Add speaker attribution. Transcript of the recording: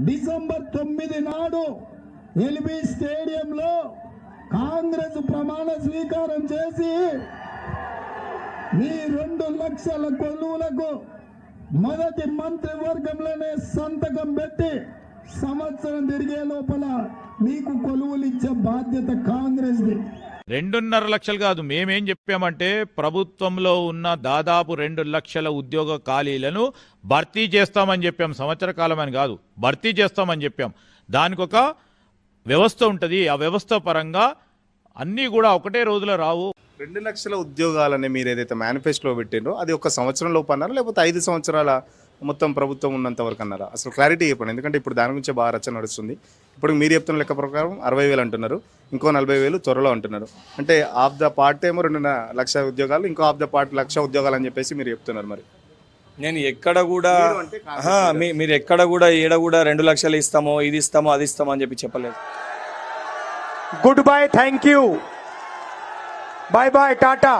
Speaker 1: December తొమ్మిది నాడు LB స్టేడియంలో కాంగ్రెస్ ప్రమాణ స్వీకారం చేసి మీ రెండు లక్షల కొలువులకు మొదటి మంత్రివర్గంలోనే సంతకం పెట్టి సంవత్సరం తిరిగే లోపల మీకు కొలువులు ఇచ్చే బాధ్యత కాంగ్రెస్ది.
Speaker 2: రెండున్నర లక్షలు కాదు. మేమేం చెప్పామంటే ప్రభుత్వంలో ఉన్న దాదాపు రెండు లక్షల ఉద్యోగ ఖాళీలను భర్తీ చేస్తామని చెప్పాం. సంవత్సర కాలం అని కాదు. భర్తీ చేస్తామని చెప్పాం. దానికి ఒక వ్యవస్థ ఉంటుంది. ఆ వ్యవస్థ పరంగా అన్నీ కూడా ఒకటే రోజులో రావు.
Speaker 3: రెండు లక్షల ఉద్యోగాలని మీరు ఏదైతే మేనిఫెస్టోలో పెట్టిండ్రో అది ఒక సంవత్సరం లోపు అన్నారా? లేకపోతే ఐదు సంవత్సరాల మొత్తం ప్రభుత్వం ఉన్నంత వరకు అన్నారా? అసలు క్లారిటీ చెప్పండి. ఎందుకంటే ఇప్పుడు దాని గురించి బాగా రచన నడుస్తుంది. ఇప్పుడు మీరు చెప్తున్న లెక్క ప్రకారం అరవై వేలు అంటున్నారు. ఇంకో నలభై వేలు త్వరలో అంటున్నారు. అంటే ఆఫ్ ద పార్ట్ ఏమో రెండు లక్ష ఉద్యోగాలు ఇంకో ఆఫ్ ద పార్ట్ లక్ష ఉద్యోగాలు అని చెప్పేసి మీరు చెప్తున్నారు మరి.
Speaker 4: నేను ఎక్కడ కూడా
Speaker 3: మీరు
Speaker 4: ఎక్కడ కూడా ఏడ కూడా రెండు లక్షలు ఇస్తామో ఇది ఇస్తామో అది ఇస్తామో అని చెప్పి చెప్పలేదు.
Speaker 5: Good bye thank you bye bye tata